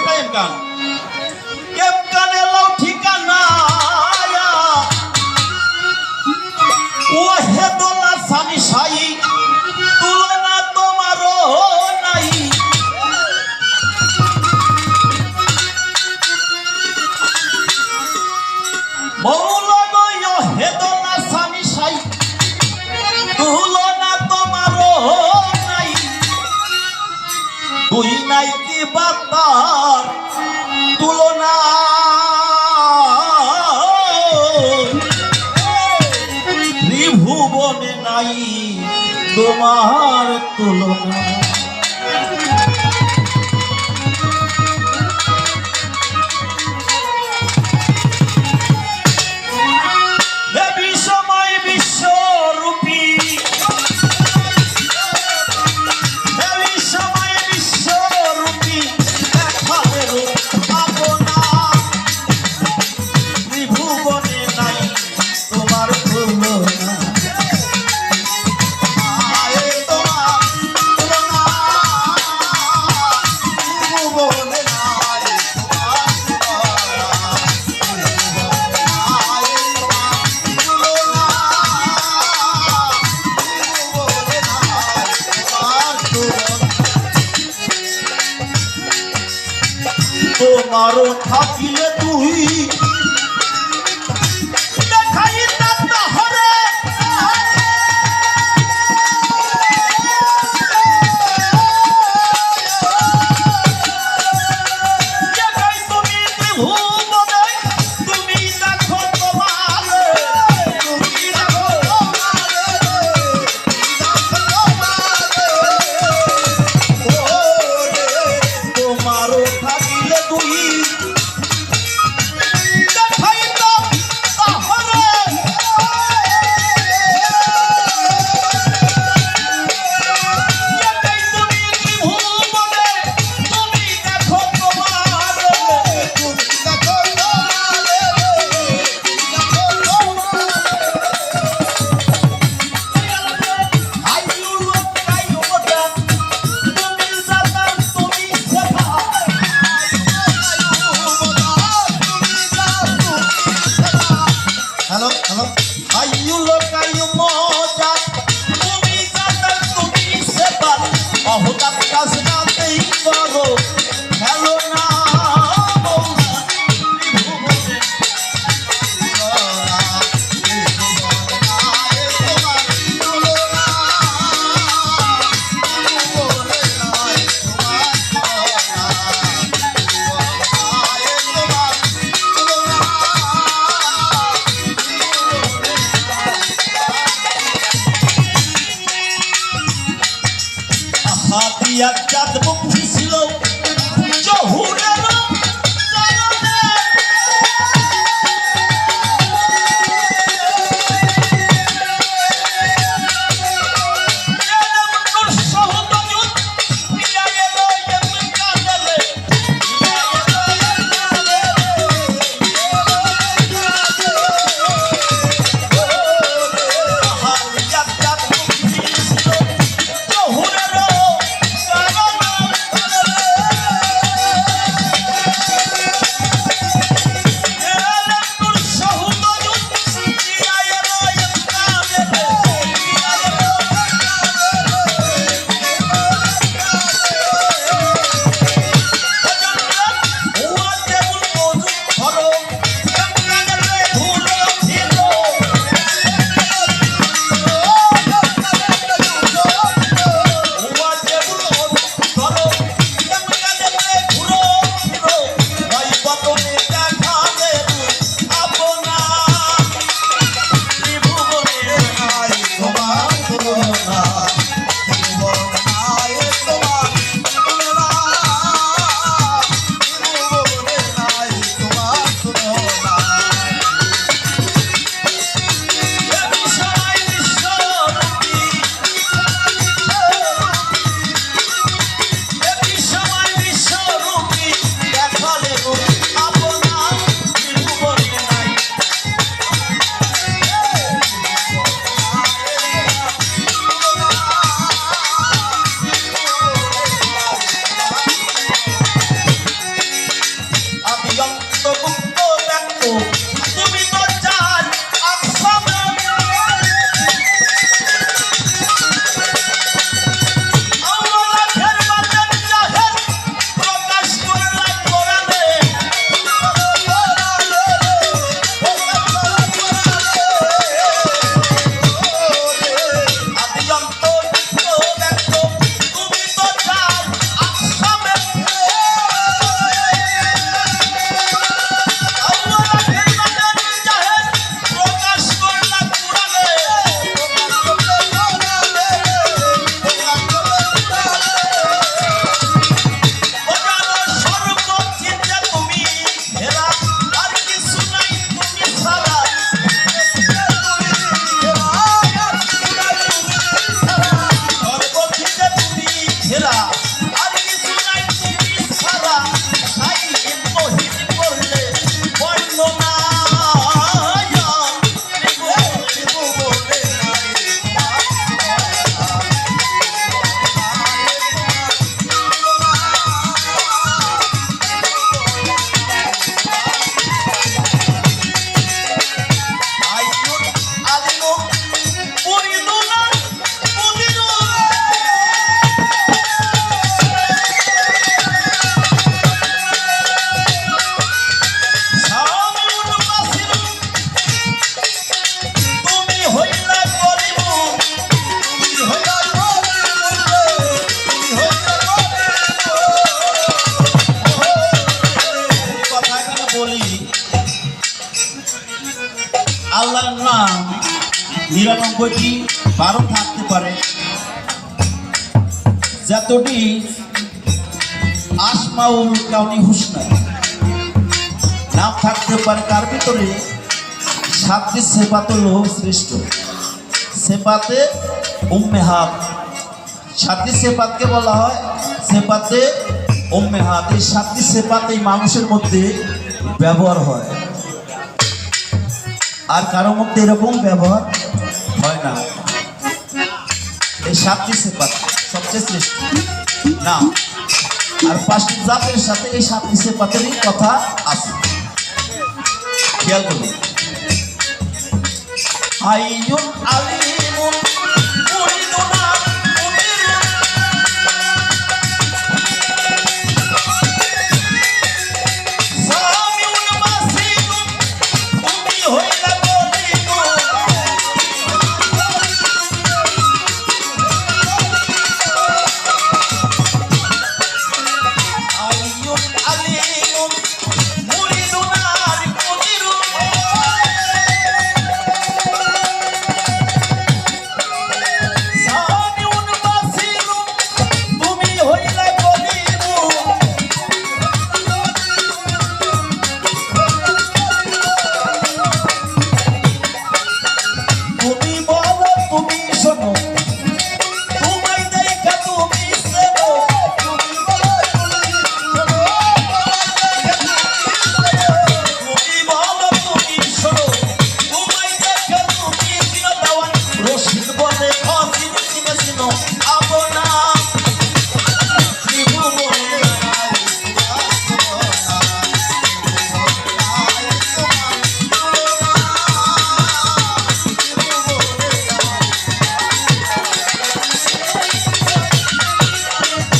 কোথায় এমকান এমকান এলো ঠিকানা ও হে দোলা সানি সাই তুলনা তোমারও নাই। মৌ বাতার তুলনা। ত্রিভুবনে নাই তোমার তুলনা। মরণ থাকিলে তুই Arruda por causa হাতিয়ার চাঁদ মুক্তি ছিল। চহুরা নিরানব্বইটি বারো থাকতে পারে। যতটি আসমাউল কাউনি হুসনা নাম থাকতে পারে তার ভিতরে? সাতটি সেপাত শ্রেষ্ঠ সেপাতে সাতটি সেপাতকে বলা হয় সেপাতে উম্মে হাত এই সাতটি সেপাত এই মানুষের মধ্যে ব্যবহার হয়। আর কারোর মধ্যে এরকম ব্যবহার হয় না। এই সাতটি সেপাত সবচেয়ে শ্রেষ্ঠ। না, আর পাঁচটি জাতের সাথে এই সাতটি সেপাতেরই কথা আছে। খেয়াল করুন। হাইয়ুন আলী